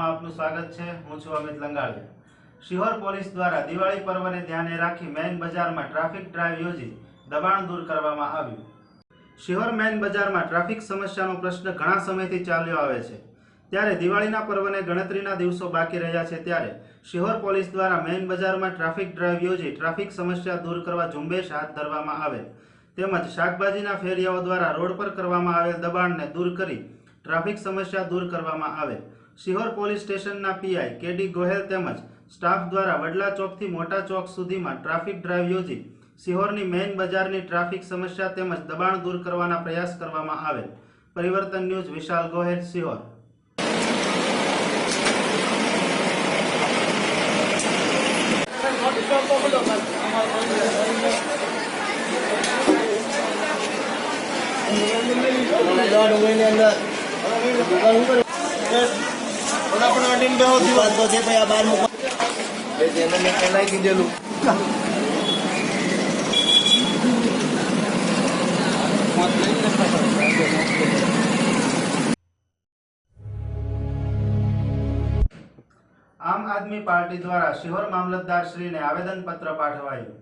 આપનું સ્વાગત છે. હું છું અમિત લંગાળિયા શિહોર પોલીસ દ્વારા દિવાળી પર્વને ધ્યાને રાખી મેઇન બજારમાં ટ્રાફિક ડ્રાઈવ યોજી દબાણ દૂર કરવામાં આવ્યું. શિહોર મેઇન બજારમાં ટ્રાફિક સમસ્યાનો પ્રશ્ન ઘણા સમયથી ચાલ્યો આવે છે. ત્યારે દિવાળીના પર્વને ગણતરીના દિવસો બાકી રહ્યા છે ત્યારે શિહોર પોલીસ દ્વારા મેઇન બજારમાં ટ્રાફિક ડ્રાઈવ યોજી ટ્રાફિક સમસ્યા દૂર કરવા ઝુંબેશ હાથ ધરવામાં આવેલ. તેમજ શાકભાજીના ફેરિયાઓ દ્વારા રોડ પર કરવામાં આવેલ દબાણને દૂર કરી ટ્રાફિક સમસ્યા દૂર કરવામાં આવે. શિહોર પોલીસ સ્ટેશનના પીઆઈ કેડી ગોહેલ તેમજ સ્ટાફ દ્વારા વડલા ચોકથી મોટા ચોક સુધીમાં ટ્રાફિક ડ્રાઈવ યોજી શિહોરની મેઇન બજારની ટ્રાફિક સમસ્યા તેમજ દબાણ દૂર કરવાના પ્રયાસ કરવામાં આવેલ પરિવર્તન ન્યૂઝ વિશાલ ગોહેલ, શિહોર. આમ આદમી પાર્ટી દ્વારા શિહોર મામલતદાર શ્રીને આવેદનપત્ર પાઠવાયું.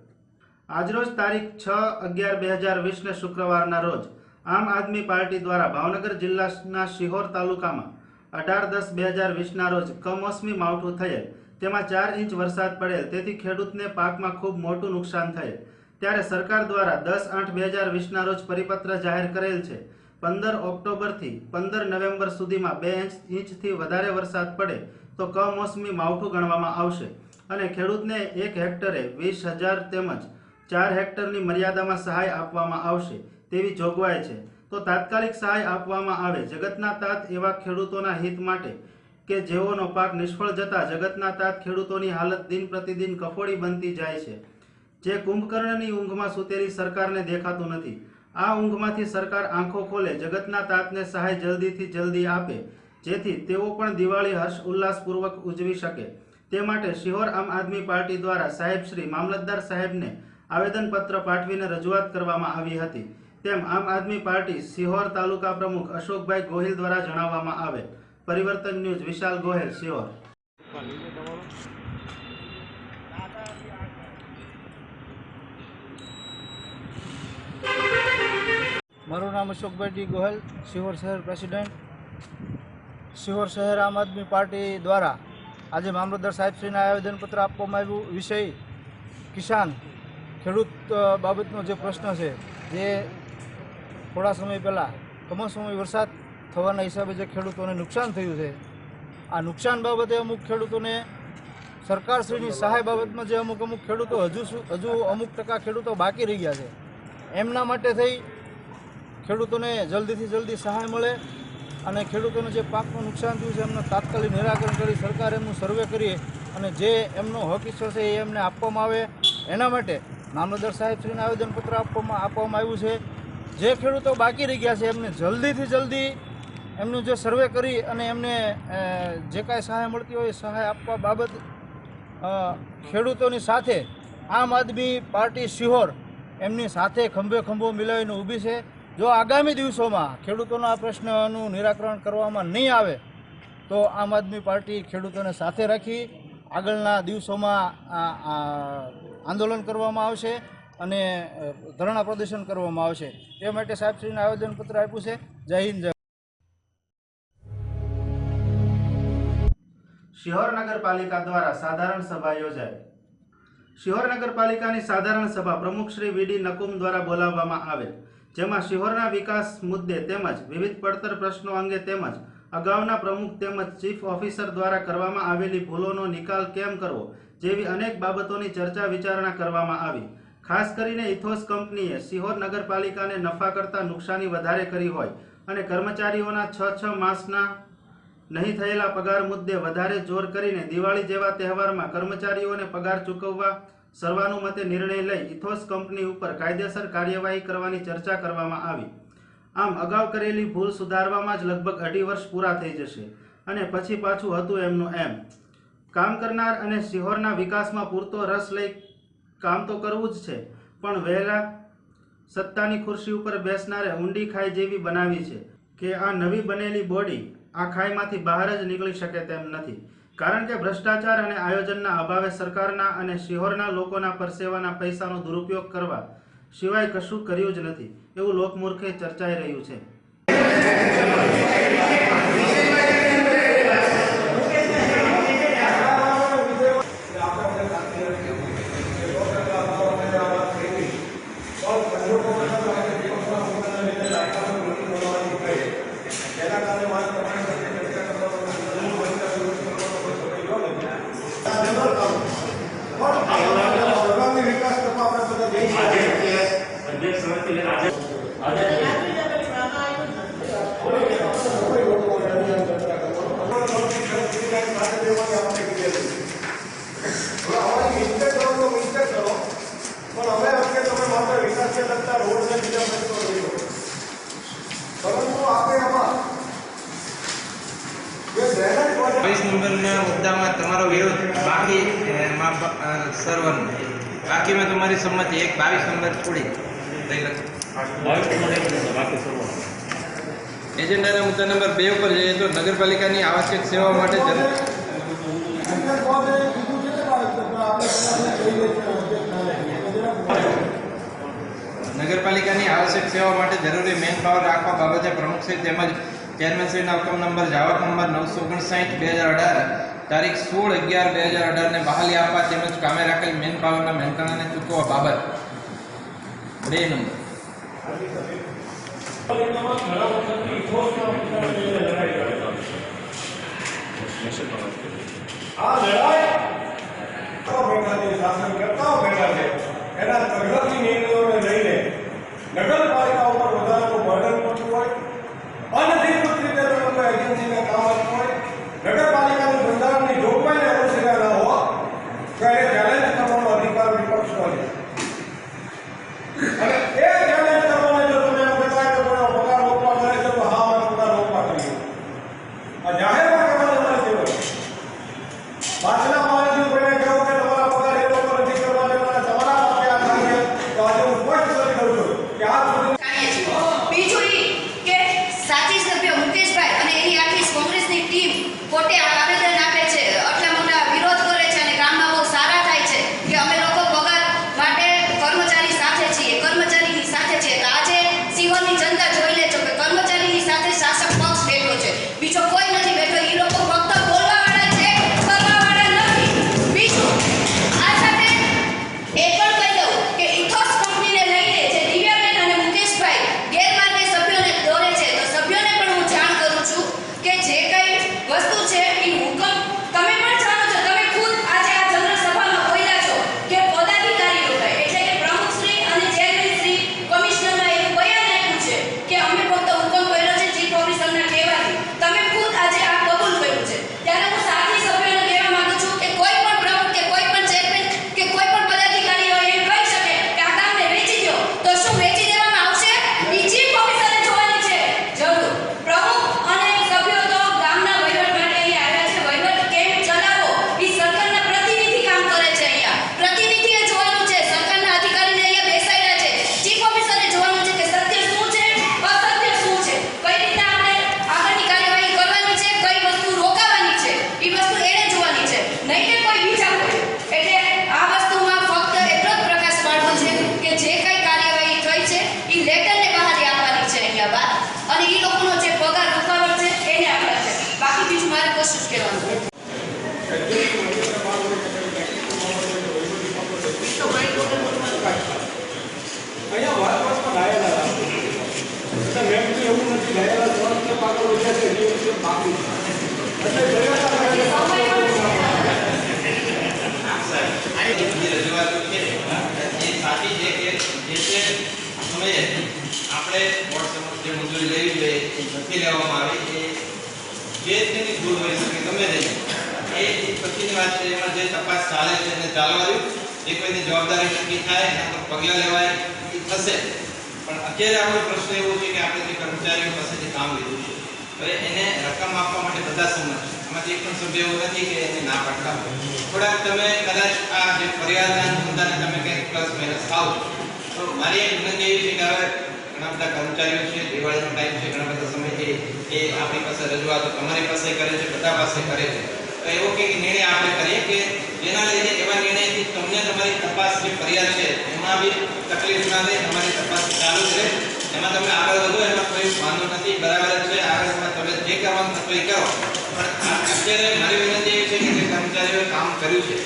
આજરોજ તારીખ છ અગિયાર બે હજાર વીસને શુક્રવારના રોજ આમ આદમી પાર્ટી દ્વારા ભાવનગર જિલ્લાના શિહોર તાલુકામાં અઢાર દસ બે હજાર વીસના રોજ કમોસમી માવઠું થયેલ. તેમાં ચાર ઇંચ વરસાદ પડેલ. તેથી ખેડૂતને પાકમાં ખૂબ મોટું નુકસાન થયેલ. ત્યારે સરકાર દ્વારા દસ આઠ બે હજાર વીસના રોજ પરિપત્ર જાહેર કરેલ છે. પંદર ઓક્ટોબરથી પંદર નવેમ્બર સુધીમાં બે ઇંચ, ઇંચથી વધારે વરસાદ પડે તો કમોસમી માવઠું ગણવામાં આવશે. અને ખેડૂતને એક હેક્ટરે વીસ હજાર તેમજ ચાર હેક્ટરની મર્યાદામાં સહાય આપવામાં આવશે. તેવી જોગવાઈ છે. તો તાત્કાલિક સહાય આપવામાં આવે જગતના તાત એવા ખેડૂતોના હિત માટે કે જેઓનો પાક નિષ્ફળ જતા જગતના તાત ખેડૂતોની હાલત દિન પ્રતિદિન કફોડી બનતી જાય છે. જે કુંભકર્ણની ઊંઘમાં સૂતેલી સરકારને દેખાતું નથી. આ ઊંઘમાંથી સરકાર આંખો ખોલે જગતના તાતને સહાય જલ્દીથી જલ્દી આપે, જેથી તેઓ પણ દિવાળી હર્ષ ઉલ્લાસપૂર્વક ઉજવી શકે. તે માટે શિહોર આમ આદમી પાર્ટી દ્વારા સાહેબ શ્રી મામલતદાર સાહેબને આવેદનપત્ર પાઠવીને રજૂઆત કરવામાં આવી હતી. તેમ આમ આદમી પાર્ટી સિહોર તાલુકા પ્રમુખ અશોકભાઈ ગોહિલ દ્વારા જણાવવામાં આવે. પરિવર્તન ન્યૂઝ વિશાલ ગોહિલ, સિહોર. મારું નામ અશોકભાઈ ડી ગોહેલ શિહોર શહેર પ્રેસિડેન્ટ. શિહોર શહેર આમ આદમી પાર્ટી દ્વારા આજે મામલતદાર સાહેબશ્રીને આવેદનપત્ર આપવામાં આવ્યું. વિષય કિસાન ખેડૂત બાબતનો જે પ્રશ્ન છે, જે થોડા સમય પહેલાં કમોસમી વરસાદ થવાના હિસાબે જે ખેડૂતોને નુકસાન થયું છે આ નુકસાન બાબતે અમુક ખેડૂતોને સરકારશ્રીની સહાય બાબતમાં જે અમુક અમુક ખેડૂતો હજુ હજુ અમુક ટકા ખેડૂતો બાકી રહી ગયા છે. એમના માટે થઈ ખેડૂતોને જલ્દીથી જલ્દી સહાય મળે અને ખેડૂતોને જે પાકનું નુકસાન થયું છે એમનું તાત્કાલિક નિરાકરણ કરી સરકાર એમનું સર્વે કરીએ અને જે એમનો હક ઈચ્છો છે એ એમને આપવામાં આવે. એના માટે મામલતદાર સાહેબશ્રીને આવેદનપત્ર આપવામાં આપવામાં આવ્યું છે. જે ખેડૂતો બાકી રહી ગયા છે, એમને જલ્દીથી જલ્દી એમનું જે સર્વે કરી અને એમને જે કાંઈ સહાય મળતી હોય એ સહાય આપવા બાબત ખેડૂતોની સાથે આમ આદમી પાર્ટી શિહોર એમની સાથે ખંભે ખંભો મિલાવીને ઊભી છે. જો આગામી દિવસોમાં ખેડૂતોના પ્રશ્નનું નિરાકરણ કરવામાં નહીં આવે, તો આમ આદમી પાર્ટી ખેડૂતોને સાથે રાખી આગળના દિવસોમાં આંદોલન કરવામાં આવશે. અને ધરણા પ્રદર્શન કરવામાં આવશે. તે માટે સાહેબશ્રીને આવેદનપત્ર આપ્યું છે. જય હિન્દ શિહોર નગરપાલિકા દ્વારા સાધારણ સભા યોજાઈ. શિહોર નગરપાલિકાની સાધારણ સભા પ્રમુખ શ્રી વીડી નકુમ દ્વારા બોલાવવામાં આવેલ, જેમાં શિહોરના વિકાસ મુદ્દે તેમજ વિવિધ પડતર પ્રશ્નો અંગે તેમજ અગાઉના પ્રમુખ તેમજ ચીફ ઓફિસર દ્વારા કરવામાં આવેલી ભૂલોનો નિકાલ કેમ કરવો જેવી અનેક બાબતોની ચર્ચા વિચારણા કરવામાં આવી. ખાસ કરીને ઇથોસ કંપનીએ શિહોર નગરપાલિકાને નફા કરતાં નુકસાની વધારે કરી હોય અને કર્મચારીઓના છ છ માસના નહીં થયેલા પગાર મુદ્દે વધારે જોર કરીને દિવાળી જેવા તહેવારમાં કર્મચારીઓને પગાર ચૂકવવા સર્વાનુમતે નિર્ણય લઈ ઇથોસ કંપની ઉપર કાયદેસર કાર્યવાહી કરવાની ચર્ચા કરવામાં આવી. આમ અગાઉ કરેલી ભૂલ સુધારવામાં જ લગભગ અઢી વર્ષ પૂરા થઈ જશે અને પછી પાછું હતું એમનું એમ. કામ કરનાર અને સિહોરના વિકાસમાં પૂરતો રસ લઈ કામ તો કરવું જ છે, પણ વહેલા સત્તાની ખુરશી ઉપર બેસનારે ઊંડી ખાઈ જેવી બનાવી છે કે આ નવી બનેલી બોડી આ ખાઈમાંથી બહાર જ નીકળી શકે તેમ નથી. કારણ કે ભ્રષ્ટાચાર અને આયોજનના અભાવે સરકારના અને શિહોરના લોકોના પરસેવાના પૈસાનો દુરુપયોગ કરવા સિવાય કશું કર્યું જ નથી, એવું લોકમૂર્ખે ચર્ચાઈ રહ્યું છે. પરંતુ આપણે આમાં જે ડ્રેનેજ પ્રોજેક્ટ બાવીસ નંબરના મુદ્દામાં તમારો વિરોધ બાકી સર્વરનો બાકીમાં તમારી સંમતિ એક બાવીસ નંબર છોડી લઈ લખો એજન્ડાના મુદ્દા નંબર બે ઉપર જઈએ તો નગરપાલિકાની આવશ્યક સેવા માટે જન અંદર પહોંચે એ કીધું છે ને ભાઈ કે આપણે પહેલા જોઈ લઈએ છીએ object ના લઈએ. તો જરાક નગરપાલિકાની આવશ્યક સેવા માટે જરૂરી મેન પાવર રાખવા બાબતે પ્રમુખશ્રી તેમજ ચેરમેનશ્રીના હુકમ નંબર, જાવક નંબર નવસો ઓગણસાઠ, બે હજાર અઢાર, તારીખ સોળ અગિયાર, બે હજાર અઢારને બહાલી આપવા તેમજ કામે રાખેલ મેન પાવરના મહેનતાણાને ચૂકવવા બાબત. બે નંબર. આ લડાઈ શાસન કરતા એના પ્રગતિ લઈને નગરપાલિકા ઉપર વધારાનું બર્ડન મોટું હોય અનધિકૃત રીતે તમે કોઈ એજન્સીને કામ હોય નગરપાલિકાનું જે મંજૂરી લેવી જોઈએ નથી લેવામાં આવી એ જે તેની ભૂલ હોઈ શકે ગમે તે એ પછીની વાત છે એમાં જે તપાસ ચાલે છે એને ચાલવા એ કોઈની જવાબદારી નક્કી થાય પગલાં લેવાય એ થશે પણ અત્યારે આપણો પ્રશ્ન એવો છે કે આપણે જે કર્મચારીઓ પાસેથી કામ લીધું છે હવે એને રકમ આપવા માટે બધા સંમત છે આમાંથી એક પણ સભ્ય એવું નથી કે એને ના પાડતા હોય થોડાક તમે કદાચ આ જે ફરિયાદના ધંધાને તમે કંઈક પ્લસ માઇનસ થાવ તો મારી એક વિનંતી એવી છે કે હવે ઘણા બધા કર્મચારીઓ છે, દિવાળીનો ટાઈમ છે, ઘણા બધા સમયથી એ આપણી પાસે રજૂઆતો તમારી પાસે કરે છે, બધા પાસે કરે છે. તો એવો કંઈક નિર્ણય આપણે કરીએ કે જેના લીધે એવા નિર્ણયથી તમને તમારી તપાસ જે ફરિયાદ છે, એમાં બી તકલીફ ના થાય, તમારી તપાસ ચાલુ છે એમાં તમે આગળ વધો, એમાં કોઈ વાંધો નથી, બરાબર છે, આગળ તમે જે કરવાનું થતું એ કરો. પણ અત્યારે મારી વિનંતી એવી છે કે જે કર્મચારીઓએ કામ કર્યું છે,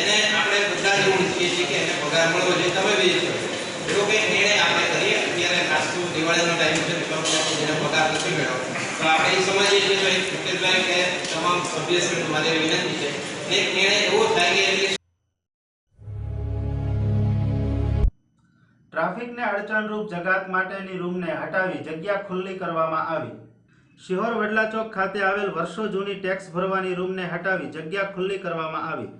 એને આપણે બધા જ એવું ઈચ્છીએ છીએ કે એને પગાર મળવો જોઈએ, તમે બી ઈચ્છો છો. એવો કંઈક નિર્ણય આપણે કરીએ નાસ્તો દિવાળીનો ટાઈમ છે તો જેને પગાર નથી મેળવ્યો તો આપણે સમજીએ છીએ તો એક કે તમામ સભ્યશ્રીને મારી વિનંતી છે. એક નિર્ણય એવો થાય કે ટ્રાફિકને અડચણરૂપ જગાત માટેની રૂમને હટાવી જગ્યા ખુલ્લી કરવામાં આવી. શિહોર વડલા ચોક ખાતે આવેલ વર્ષો જૂની ટેક્સ ભરવાની રૂમને હટાવી જગ્યા ખુલ્લી કરવામાં આવી.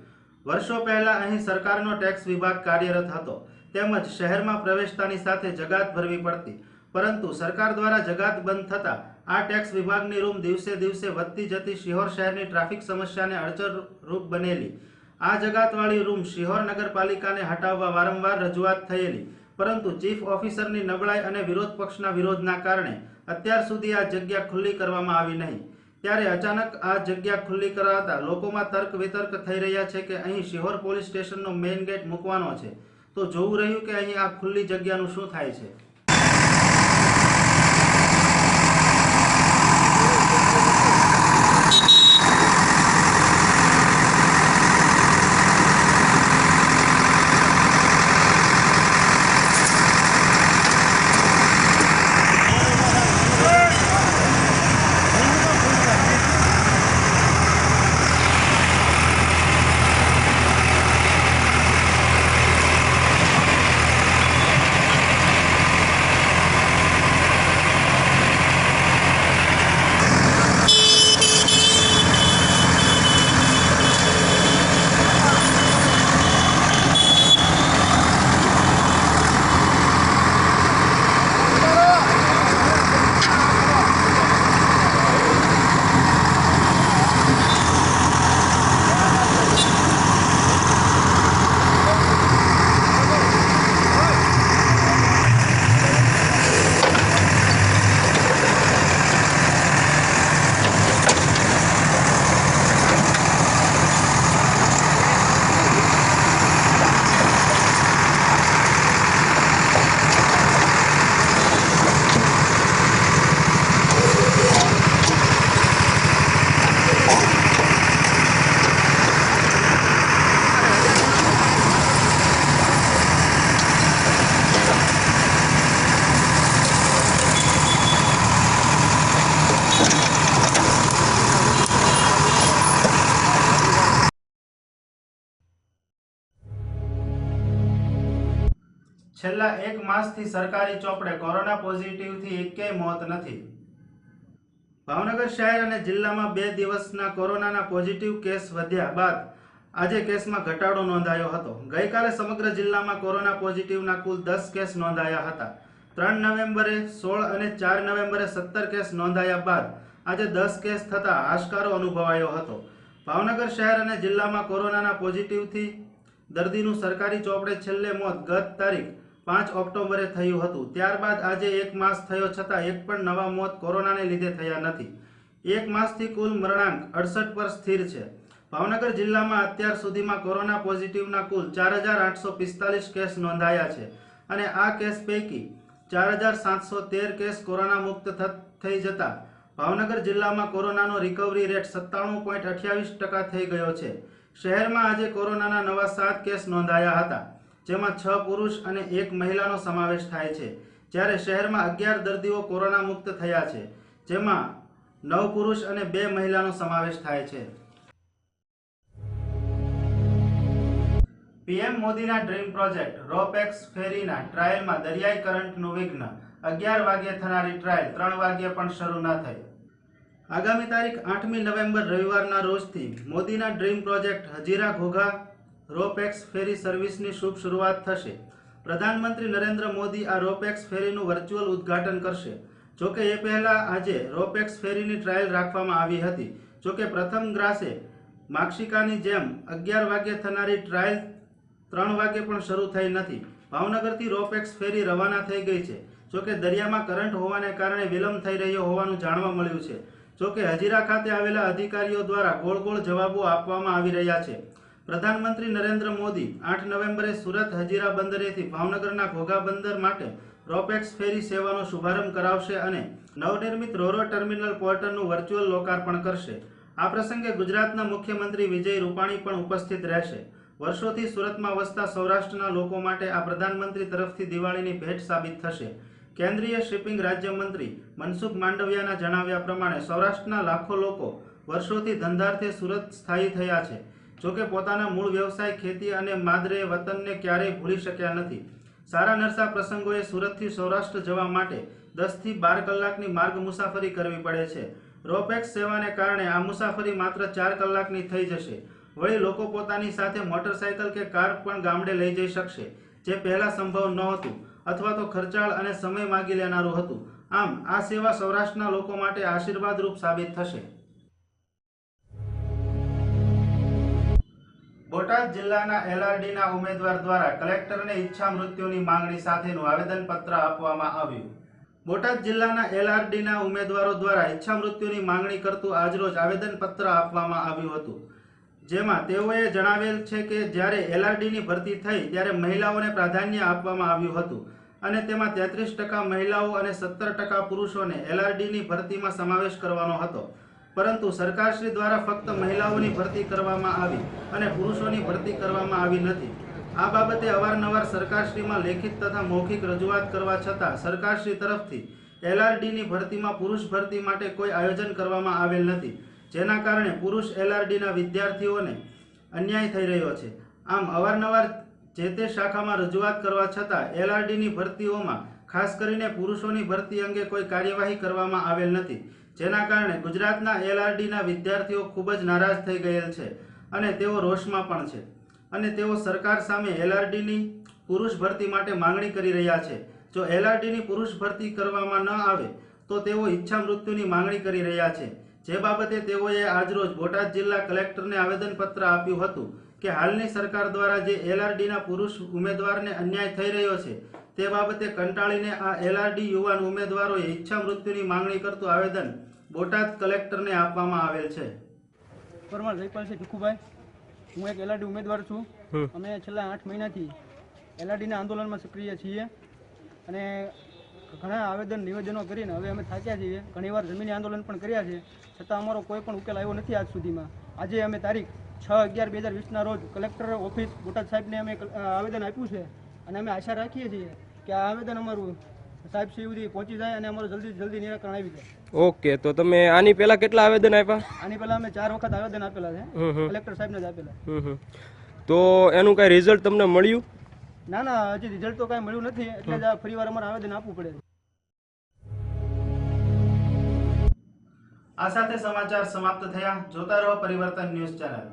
વર્ષો પહેલા અહીં સરકારનો ટેક્સ વિભાગ કાર્યરત હતો. તેમજ શહેરમાં પ્રવેશતાની સાથે જગાત ભરવી પડતી. પરંતુ સરકાર દ્વારા જગાત બંધ થતાં આ ટેક્સ વિભાગની રૂમ દિવસે દિવસે વધતી જતી શિહોર શહેરની ટ્રાફિક સમસ્યાને અડચણરૂપ બનેલી. આ જગાતવાળી રૂમ શિહોર નગરપાલિકાને હટાવવા વારંવાર રજૂઆત થયેલી. પરંતુ ચીફ ઓફિસરની નબળાઈ અને વિરોધ પક્ષના વિરોધના કારણે અત્યાર સુધી આ જગ્યા ખુલ્લી કરવામાં આવી નહીં. ત્યારે અચાનક આ જગ્યા ખુલ્લી કરાતા લોકોમાં તર્ક વિતર્ક થઈ રહ્યા છે કે અહીં શિહોર પોલીસ સ્ટેશનનો મેઇન ગેટ મૂકવાનો છે. તો જોવું રહ્યું કે અહીં આ ખુલ્લી જગ્યાનું શું થાય છે? છેલ્લા એક માસથી સરકારી ચોપડે કોરોના પોઝિટિવથી એકેય મોત નથી. ભાવનગર શહેર અને જિલ્લામાં બે દિવસના કોરોનાના પોઝિટિવ કેસ વધ્યા બાદ આજે કેસમાં ઘટાડો નોંધાયો હતો. ગઈકાલે સમગ્ર જિલ્લામાં કોરોના પોઝિટિવના કુલ દસ કેસ નોંધાયા હતા. ત્રણ નવેમ્બરે સોળ અને ચાર નવેમ્બરે સત્તર કેસ નોંધાયા બાદ આજે દસ કેસ થતા હાશકારો અનુભવાયો હતો. ભાવનગર શહેર અને જિલ્લામાં કોરોનાના પોઝિટિવથી દર્દીનું સરકારી ચોપડે છેલ્લે મોત ગત તારીખ પાંચ ઓક્ટોબરે થયું હતું. ત્યારબાદ આજે એક માસ થયો છતાં એક પણ નવા મોત કોરોનાને લીધે થયા નથી. એક માસથી કુલ મરણાંક અડસઠ પર સ્થિર છે. ભાવનગર જિલ્લામાં અત્યાર સુધીમાં કોરોના પોઝિટિવના કુલ ચાર હજાર આઠસો પિસ્તાલીસ કેસ નોંધાયા છે અને આ કેસ પૈકી ચાર હજાર સાતસો તેર કેસ કોરોના મુક્ત થઈ જતા ભાવનગર જિલ્લામાં કોરોનાનો રિકવરી રેટ સત્તાણું પોઈન્ટ અઠ્યાવીસ ટકા થઈ ગયો છે. શહેરમાં આજે કોરોનાના નવા સાત કેસ નોંધાયા હતા. જેમાં છ પુરુષ અને એક મહિલાનો સમાવેશ થાય છે. જ્યારે શહેરમાં અગિયાર દર્દીઓ કોરોના મુક્ત થયા છે, જેમાં નવ પુરુષ અને બે મહિલાનો સમાવેશ થાય છે. પીએમ મોદીના ડ્રીમ પ્રોજેક્ટ, રોપેક્સ ફેરીના ટ્રાયલમાં દરિયાઈ કરંટનું વિઘ્ન. અગિયાર વાગ્યે થનારી ટ્રાયલ ત્રણ વાગ્યે પણ શરૂ ન થઈ. આગામી તારીખ આઠમી નવેમ્બર રવિવારના રોજથી મોદીના dream project Hazira Ghogha ropax ferry સર્વિસની શુભ શરૂઆત થશે. પ્રધાનમંત્રી નરેન્દ્ર મોદી આ રોપેક્સ ફેરીનું વર્ચ્યુઅલ ઉદ્ઘાટન કરશે. જોકે એ પહેલા આજે રોપેક્સ ફેરીની ટ્રાયલ રાખવામાં આવી હતી. જોકે પ્રથમ ગ્રાસે માક્ષિકાની જેમ અગિયાર વાગ્યે થનારી ટ્રાયલ ત્રણ વાગે પણ શરૂ થઈ નથી. ભાવનગરથી રોપેક્સ ફેરી રવાના થઈ ગઈ છે. જોકે દરિયામાં કરંટ હોવાને કારણે વિલંબ થઈ રહ્યો હોવાનું જાણવા મળ્યું છે. જોકે હજીરા ખાતે આવેલા અધિકારીઓ દ્વારા ગોળ ગોળ જવાબો આપવામાં આવી રહ્યા છે. પ્રધાનમંત્રી નરેન્દ્ર મોદી આઠ નવેમ્બરે સુરત હજીરા બંદરેથી ભાવનગરના ઘોઘા બંદર માટે રોપેક્સ ફેરી સેવાનો શુભારંભ કરાવશે અને નવનિર્મિત રોરો ટર્મિનલ પોર્ટલનું વર્ચ્યુઅલ લોકાર્પણ કરશે. આ પ્રસંગે ગુજરાતના મુખ્યમંત્રી વિજય રૂપાણી પણ ઉપસ્થિત રહેશે. વર્ષોથી સુરતમાં વસતા સૌરાષ્ટ્રના લોકો માટે આ પ્રધાનમંત્રી તરફથી દિવાળીની ભેટ સાબિત થશે. કેન્દ્રીય શિપિંગ રાજ્યમંત્રી મનસુખ માંડવિયાના જણાવ્યા પ્રમાણે સૌરાષ્ટ્રના લાખો લોકો વર્ષોથી ધંધાર્થે સુરત સ્થાયી થયા છે. જોકે પોતાના મૂળ વ્યવસાય, ખેતી અને માદરે વતનને ક્યારેય ભૂલી શક્યા નથી. સારા નરસા પ્રસંગોએ સુરતથી સૌરાષ્ટ્ર જવા માટે દસથી બાર કલાકની માર્ગ મુસાફરી કરવી પડે છે. રોપેક્સ સેવાને કારણે આ મુસાફરી માત્ર ચાર કલાકની થઈ જશે. વળી લોકો પોતાની સાથે મોટરસાયકલ કે કાર પણ ગામડે લઈ જઈ શકશે, જે પહેલાં સંભવ નહોતું અથવા તો ખર્ચાળ અને સમય માગી લેનારું હતું. આમ, આ સેવા સૌરાષ્ટ્રના લોકો માટે આશીર્વાદરૂપ સાબિત થશે. બોટાદ જિલ્લાના એલઆરડીના ઉમેદવાર દ્વારા કલેક્ટરને ઈચ્છા મૃત્યુની માંગણી સાથેનું આવેદનપત્ર આપવામાં આવ્યું. બોટાદ જિલ્લાના એલઆરડીના ઉમેદવારો દ્વારા ઈચ્છા મૃત્યુની માંગણી કરતું આજરોજ આવેદનપત્ર આપવામાં આવ્યું હતું. જેમાં તેઓએ જણાવેલ છે કે જ્યારે એલઆરડીની ભરતી થઈ ત્યારે મહિલાઓને પ્રાધાન્ય આપવામાં આવ્યું હતું અને તેમાં તેત્રીસ ટકા મહિલાઓ અને સત્તર ટકા પુરુષોને એલઆરડીની ભરતીમાં સમાવેશ કરવાનો હતો. પરંતુ સરકારશ્રી દ્વારા ફક્ત મહિલાઓની ભરતી કરવામાં આવી અને પુરુષોની ભરતી કરવામાં આવી નથી. આ બાબતે અવારનવાર સરકારશ્રીમાં લેખિત તથા મૌખિક રજૂઆત કરવા છતાં સરકારશ્રી તરફથી એલઆરડીની ભરતીમાં પુરુષ ભરતી માટે કોઈ આયોજન કરવામાં આવેલ નથી, જેના કારણે પુરુષ એલઆરડીના વિદ્યાર્થીઓને અન્યાય થઈ રહ્યો છે. આમ અવારનવાર જે તે શાખામાં રજૂઆત કરવા છતાં એલઆરડીની ભરતીઓમાં ખાસ કરીને પુરુષોની ભરતી અંગે કોઈ કાર્યવાહી કરવામાં આવેલ નથી જેના કારણે ગુજરાતના એલઆરડીના વિદ્યાર્થીઓ ખૂબ જ નારાજ થઈ ગયેલ છે અને તેઓ રોષમાં પણ છે. અને તેઓ સરકાર સામે એલઆરડીની પુરુષ ભરતી માટે માંગણી કરી રહ્યા છે. જો એલઆરડીની પુરુષ ભરતી કરવામાં ન આવે, તો તેઓ ઈચ્છા મૃત્યુની માંગણી કરી રહ્યા છે. જે બાબતે તેઓએ આજરોજ બોટાદ જિલ્લા કલેક્ટરને આવેદનપત્ર આપ્યું હતું કે હાલની સરકાર દ્વારા જે એલઆરડીના પુરુષ ઉમેદવારને અન્યાય થઈ રહ્યો છે તે બાબતે કંટાળીને આ એલઆરડી યુવાન ઉમેદવારોએ ઈચ્છા મૃત્યુની માંગણી કરતું આવેદન બોટાદ કલેક્ટરને આપવામાં આવેલ છે. પરમાર જયપાલસિંહ ભીખુભાઈ. હું એક એલઆરડી ઉમેદવાર છું. અમે છેલ્લા આઠ મહિનાથી એલઆરડીના આંદોલનમાં સક્રિય છીએ અને ઘણા આવેદન નિવેદનો કરીને હવે અમે થાક્યા છીએ. ઘણીવાર જમીની આંદોલન પણ કર્યા છે. છતાં અમારો કોઈ પણ ઉકેલ આવ્યો નથી આજ સુધીમાં. આજે અમે તારીખ છ અગિયાર બે હજાર વીસના રોજ કલેક્ટર ઓફિસ બોટાદ સાહેબને અમે આવેદન આપ્યું છે અને અમે આશા રાખીએ છીએ કે આ આવેદન અમારું સાહેબ શ્રી સુધી પહોંચી જાય અને અમારું જલ્દી જલ્દી નિરાકરણ આવી જાય. ઓકે તો તમે આની પહેલા કેટલા આવેદન આપ્યા? આની પહેલા અમે ચાર વખત આવેદન આપેલા છે. કલેક્ટર સાહેબને જ આપેલા. તો એનું કઈ રિઝલ્ટ તમને મળ્યું? ના ના હજી રિઝલ્ટ તો કાંઈ મળ્યું નથી. એટલે જ ફરી વાર અમારે આવેદન આપવું પડે છે. આ સાથે સમાચાર સમાપ્ત થયા. જોતા રહો પરિવર્તન ન્યૂઝ ચેનલ.